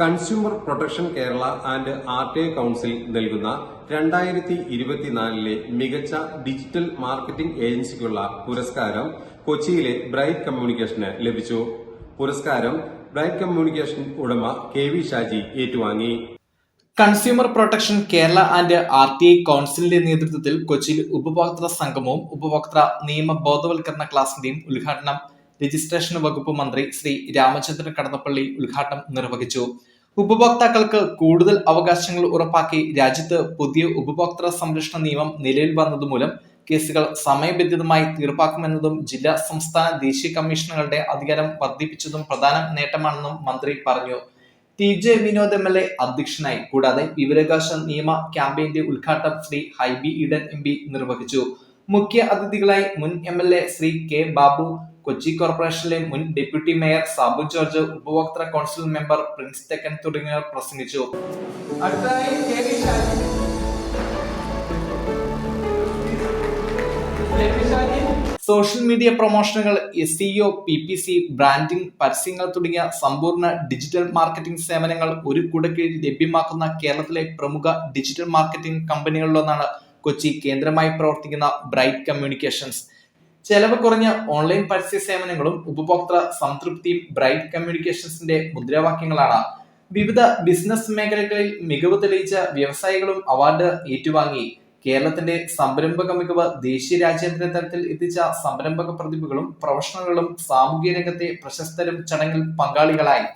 Consumer protection Kerala and R T I council നൽകുന്ന രണ്ടായിരത്തി ഇരുപത്തിനാലിലെ മികച്ച ഡിജിറ്റൽ മാർക്കറ്റിംഗ് ഏജൻസിക്കുള്ള പുരസ്കാരം കൊച്ചിയിലെ ബ്രൈറ്റ് കമ്മ്യൂണിക്കേഷന് ലഭിച്ചു. പുരസ്കാരം ബ്രൈറ്റ് കമ്മ്യൂണിക്കേഷൻ ഉടമ കെ വി ഷാജി ഏറ്റുവാങ്ങി. Consumer protection Kerala and R T I കൗൺസിലിന്റെ നേതൃത്വത്തിൽ കൊച്ചിയിൽ ഉപഭോക്തൃ സംഗമവും ഉപഭോക്തൃ നിയമ ബോധവൽക്കരണ ക്ലാസിന്റെയും ഉദ്ഘാടനം രജിസ്ട്രേഷൻ വകുപ്പ് മന്ത്രി ശ്രീ രാമചന്ദ്രൻ കടന്നപ്പള്ളി ഉദ്ഘാടനം നിർവഹിച്ചു. ഉപഭോക്താക്കൾക്ക് കൂടുതൽ അവകാശങ്ങൾ ഉറപ്പാക്കി രാജ്യത്ത് പുതിയ ഉപഭോക്തൃ സംരക്ഷണ നിയമം നിലവിൽ വന്നതുമൂലം കേസുകൾ സമയബന്ധിതമായി തീർപ്പാക്കുമെന്നതും ജില്ലാ സംസ്ഥാന ദേശീയ കമ്മീഷനുകളുടെ അധികാരം വർദ്ധിപ്പിച്ചതും പ്രധാന നേട്ടമാണെന്നും മന്ത്രി പറഞ്ഞു. T J Vinod M L A അധ്യക്ഷനായി കൂടാതെ വിവരാവകാശ നിയമ ക്യാമ്പയിന്റെ ഉദ്ഘാടനം ശ്രീ ഹൈബി ഈഡൻ എം പി നിർവഹിച്ചു. മുഖ്യ അതിഥികളായി മുൻ M L A Shri K Babu Kochi കോർപ്പറേഷനിലെ മുൻ ഡെപ്യൂട്ടി മേയർ സാബു ജോർജ് ഉപഭോക്തൃ കൗൺസിൽ മെമ്പർ പ്രിൻസ് തെക്കൻ തുടങ്ങിയവർ പ്രസംഗിച്ചു. അടുത്തതായി K V Shaji K V Shaji social media പ്രൊമോഷനുകൾ S CO P P C branding പരസ്യങ്ങൾ തുടങ്ങിയ സമ്പൂർണ ഡിജിറ്റൽ മാർക്കറ്റിംഗ് സേവനങ്ങൾ ഒരു കുടക്കീഴിൽ ലഭ്യമാക്കുന്ന കേരളത്തിലെ പ്രമുഖ ഡിജിറ്റൽ മാർക്കറ്റിംഗ് കമ്പനികളിലൊന്നാണ് കൊച്ചി കേന്ദ്രമായി പ്രവർത്തിക്കുന്ന ബ്രൈറ്റ് കമ്മ്യൂണിക്കേഷൻസ്. ചെലവ് കുറഞ്ഞ ഓൺലൈൻ പരസ്യ സേവനങ്ങളും ഉപഭോക്തൃ സംതൃപ്തിയും ബ്രൈറ്റ് കമ്മ്യൂണിക്കേഷൻസിന്റെ മുദ്രാവാക്യങ്ങളാണ്. വിവിധ ബിസിനസ് മേഖലകളിൽ മികവ് തെളിയിച്ച വ്യവസായികളും അവാർഡ് ഏറ്റുവാങ്ങി. കേരളത്തിന്റെ സംരംഭക മികവ് ദേശീയ രാജ്യാന്തര തലത്തിൽ എത്തിച്ച സംരംഭക പ്രതിഭകളും പ്രൊഫഷണലുകളും സാമൂഹ്യ രംഗത്തെ പ്രശസ്തരും ചടങ്ങിൽ പങ്കാളികളായി.